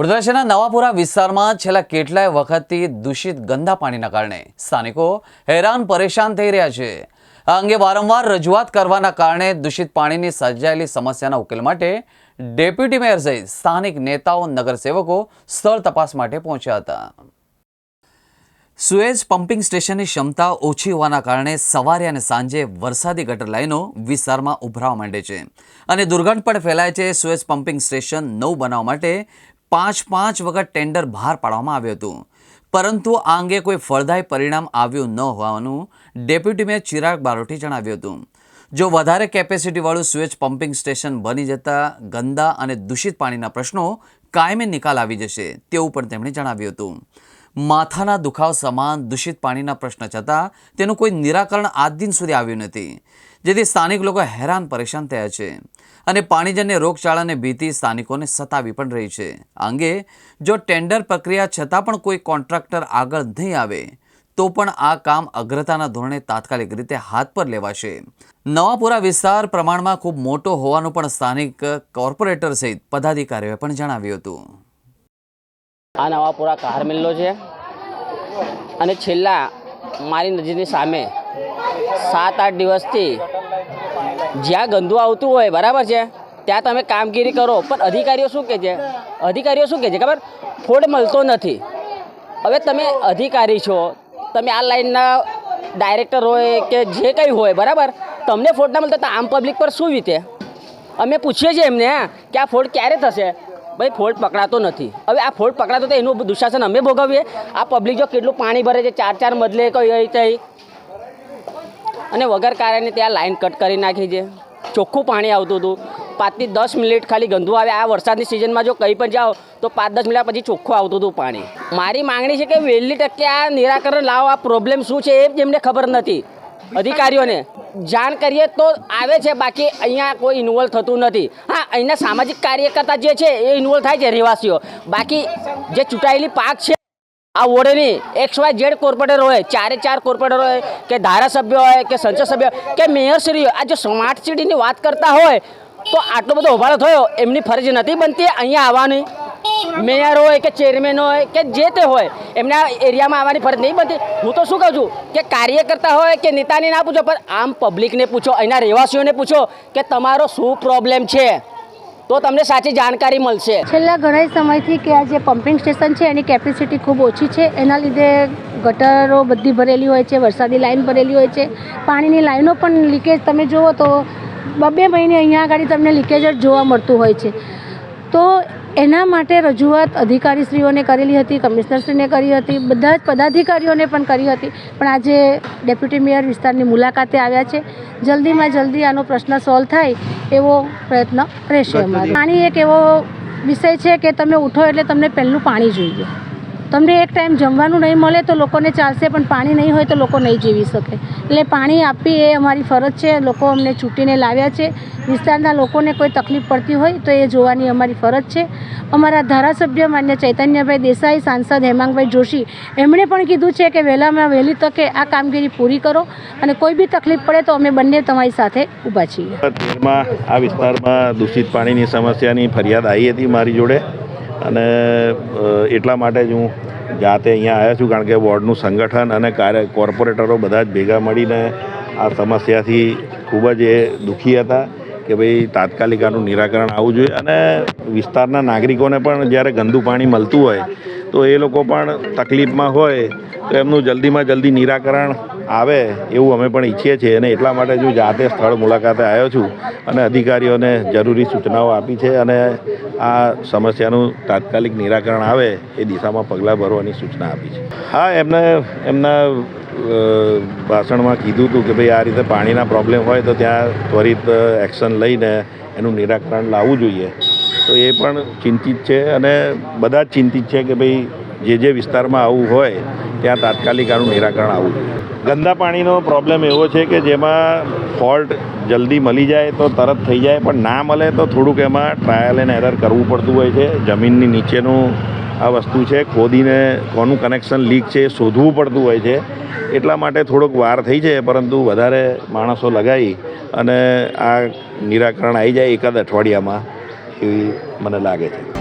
વડોદરા નવાપુરા વિસ્તારમાં છેલ્લા કેટલાય વખતથી દૂષિત ગંદા પાણીના કારણે સ્થાનિકો હેરાન પરેશાન થઈ રહ્યા છે. આ અંગે વારંવાર રજૂઆત કરવાના કારણે દૂષિત પાણીની સર્જાયેલી સમસ્યાના ઉકેલ માટે ડેપ્યુટી મેયર સહિત સ્થાનિક નેતાઓ, નગરસેવકો સ્થળ તપાસ માટે પહોંચ્યા હતા. સુએઝ પમ્પિંગ સ્ટેશનની ક્ષમતા ઓછી હોવાના કારણે સવારે અને સાંજે વરસાદી ગટર લાઈનો વિસ્તારમાં ઉભરાવા માંડે છે. અને દુર્ગંધ પણ ફેલાય છે. સુએઝ પમ્પિંગ સ્ટેશન નવું બનાવવા માટે પાંચ પાંચ વખત ટેન્ડર બહાર પાડવામાં આવ્યું હતું. પરંતુ આ અંગે કોઈ ફળદાયી પરિણામ આવ્યું ન હોવાનું ડેપ્યુટી મેયર ચિરાગ બારોટી જણાવ્યું હતું. જો વધારે કેપેસિટીવાળું સ્વેચ પમ્પિંગ સ્ટેશન બની જતા ગંદા અને દૂષિત પાણીના પ્રશ્નો કાયમી નિકાલ આવી જશે તેવું પણ તેમણે જણાવ્યું હતું. માથાના દુખાવ સમાન દૂષિત પાણીના પ્રશ્ન છતાં તેનું કોઈ નિરાકરણ આજ દિન સુધી આવ્યું નથી. જેથી સ્થાનિક લોકો હેરાન પરેશાન થયા છે અને પાણીજન્ય રોગચાળાને ભીતિ સ્થાનિકોને સતાવી પણ રહી છે. અંગે જો ટેન્ડર પ્રક્રિયા છતાં પણ કોઈ કોન્ટ્રાક્ટર આગળ નહીં આવે, તો પણ આ કામ અગ્રતાના ધોરણે તાત્કાલિક રીતે હાથ પર લેવાશે. નવાપુરા વિસ્તાર પ્રમાણમાં ખૂબ મોટો હોવાનું પણ સ્થાનિક કોર્પોરેટર સહિત પદાધિકારીઓએ પણ જણાવ્યું હતું. આ નવાપુરા કાર મિલ્લો છે. અને છેલ્લા મારી નજીકની સામે સાત આઠ દિવસથી જ્યાં ગંદુ આવતું હોય, બરાબર છે? ત્યાં તમે કામગીરી કરો, પણ અધિકારીઓ શું કહે છે? અધિકારીઓ શું કહે છે? ખબર? ફોડ મળતો નથી. હવે તમે અધિકારી છો, તમે આ લાઈનના ડાયરેક્ટર હોય કે જે કંઈ હોય, બરાબર? તમને ફોડ ના મળતો તો આમ પબ્લિક પર શું વીતે? અમે પૂછીએ છીએ એમને કે આ ફોડ ક્યારે થશે? ભાઈ ફોલ્ટ પકડાતો નથી. હવે આ ફોલ્ટ પકડાતો તો એનું દુશાસન અમે ભોગવીએ. આ પબ્લિક જો કેટલું પાણી ભરે છે, ચાર ચાર મદલે કઈ તઈ અને વગર કારણે ત્યાં લાઈન કટ કરી નાખી છે. ચોખ્ખું પાણી આવતું હતું. પાંચથી દસ મિનિટ ખાલી ગંદુ આવે. આ વરસાદની સિઝનમાં જો કંઈ પણ જાઓ, તો પાંચ દસ મિનિટ પછી ચોખ્ખું આવતું હતું પાણી. મારી માંગણી છે કે વહેલી ટકે આ નિરાકરણ લાવો. આ પ્રોબ્લેમ શું છે એ જ એમને ખબર નથી. અધિકારીઓને. જાણ કરીએ તો આવે છે, બાકી અહીંયા કોઈ ઇન્વોલ્વ થતું નથી. હા, અહીંના સામાજિક કાર્યકર્તા જે છે, એ ઇન્વોલ્વ થાય છે, રહેવાસીઓ. બાકી જે ચૂંટાયેલી પાક છે, આ વોર્ડની એક્સ વાય ઝેડ કોર્પોરેટર હોય, ચારે ચાર કોર્પોરેટર હોય, કે ધારાસભ્ય હોય, કે સંસદ સભ્ય કે મેયરશ્રી આ જો સ્માર્ટ સિટીની વાત કરતા હોય, તો આટલો બધો હોબાળો થયો, એમની ફરજ નથી બનતી, અહીંયા આવવાની. મેયર હોય કે ચેરમેન હોય કે જે તે હોય, એમના એરિયામાં આવવાની ફરજ નહીં બનતી હું તો શું કહું છું કે કાર્યકર્તા હોય કે નેતાને ના પૂછો, પણ આમ પબ્લિકને પૂછો, અહીંના રહેવાસીઓને પૂછો કે તમારો શું પ્રોબ્લેમ છે, તો તમને સાચી જાણકારી મળશે. છેલ્લા ઘણા સમયથી કે આ જે પમ્પિંગ સ્ટેશન છે, એની કેપેસિટી ખૂબ ઓછી છે. એના લીધે ગટરો બધી ભરેલી હોય છે, વરસાદી લાઈન ભરેલી હોય છે. પાણીની લાઈનો પણ લીકેજ તમે જુઓ તો બબે મહિને અહીંયા આગળ તમને લીકેજ જ જોવા મળતું હોય છે. તો એના માટે રજૂઆત અધિકારીશ્રીઓને કરેલી હતી, કમિશનરશ્રીને કરી હતી, બધા જ પદાધિકારીઓને પણ કરી હતી. પણ આજે ડેપ્યુટી મેયર વિસ્તારની મુલાકાતે આવ્યા છે. જલ્દીમાં જલ્દી આનો પ્રશ્ન સોલ્વ થાય એવો પ્રયત્ન રહેશે અમારો. પાણી એક એવો વિષય છે કે તમે ઉઠો એટલે તમને પહેલું પાણી જોઈએ. તમને એક ટાઈમ જમવાનું નહીં મળે તો લોકોને ચાલશે, પણ પાણી નહીં હોય તો લોકો નહીં જીવી શકે. એટલે પાણી આપવી એ અમારી ફરજ છે, લોકો અમને છૂટીને લાવ્યા છે. વિસ્તારના લોકોને કોઈ તકલીફ પડતી હોય તો એ જોવાની અમારી ફરજ છે. અમારા ધારાસભ્ય માન્ય ચૈતન્યભાઈ દેસાઈ, સાંસદ હેમાંગભાઈ જોશી, એમણે પણ કીધું છે કે વહેલામાં વહેલી તકે આ કામગીરી પૂરી કરો અને કોઈ બી તકલીફ પડે તો અમે બંને તમારી સાથે ઊભા છીએ. આ વિસ્તારમાં દૂષિત પાણીની સમસ્યાની ફરિયાદ આવી હતી મારી જોડે. અને એટલા માટે જ હું જાતે અહીંયા આવ્યા છું, કારણ કે વોર્ડનું સંગઠન અને કાર્ય, કોર્પોરેટરો બધા જ ભેગા મળીને આ સમસ્યાથી ખૂબ જ એ દુઃખી હતા કે ભાઈ તાત્કાલિક આનું નિરાકરણ આવવું જોઈએ. અને વિસ્તારના નાગરિકોને પણ જ્યારે ગંદુ પાણી મળતું હોય, તો એ લોકો પણ તકલીફમાં હોય, તો એમનું જલ્દીમાં જલ્દી નિરાકરણ આવે એવું અમે પણ ઈચ્છીએ છીએ અને એટલા માટે જ હું જાતે સ્થળ મુલાકાતે આવ્યો છું અને અધિકારીઓને જરૂરી સૂચનાઓ આપી છે અને આ સમસ્યાનું તાત્કાલિક નિરાકરણ આવે એ દિશામાં પગલાં ભરવાની સૂચના આપી છે. હા, એમને, એમના ભાષણમાં કીધું હતું કે ભાઈ આ રીતે પાણીના પ્રોબ્લેમ હોય તો ત્યાં ત્વરિત એક્શન લઈને એનું નિરાકરણ લાવવું જોઈએ. તો એ પણ ચિંતિત છે અને બધા જ ચિંતિત છે કે ભાઈ જે જે વિસ્તારમાં આવું હોય, ત્યાં તાત્કાલિક આનું નિરાકરણ આવવું ગંદા પાણીનો પ્રોબ્લેમ એવો છે કે જેમાં ફોલ્ટ જલ્દી મળી જાય તો તરત થઈ જાય, પણ ના મળે તો થોડુંક એમાં ટ્રાયલ એન્ડ એરર કરવું પડતું હોય છે. જમીનની નીચેનું આ વસ્તુ છે, ખોદીને કોનું કનેક્શન લીક છે એ શોધવું પડતું હોય છે. એટલા માટે થોડોક વાર થઈ છે, પરંતુ વધારે માણસો લગાવી અને આ નિરાકરણ આવી જાય એકાદ અઠવાડિયામાં એવી મને લાગે છે.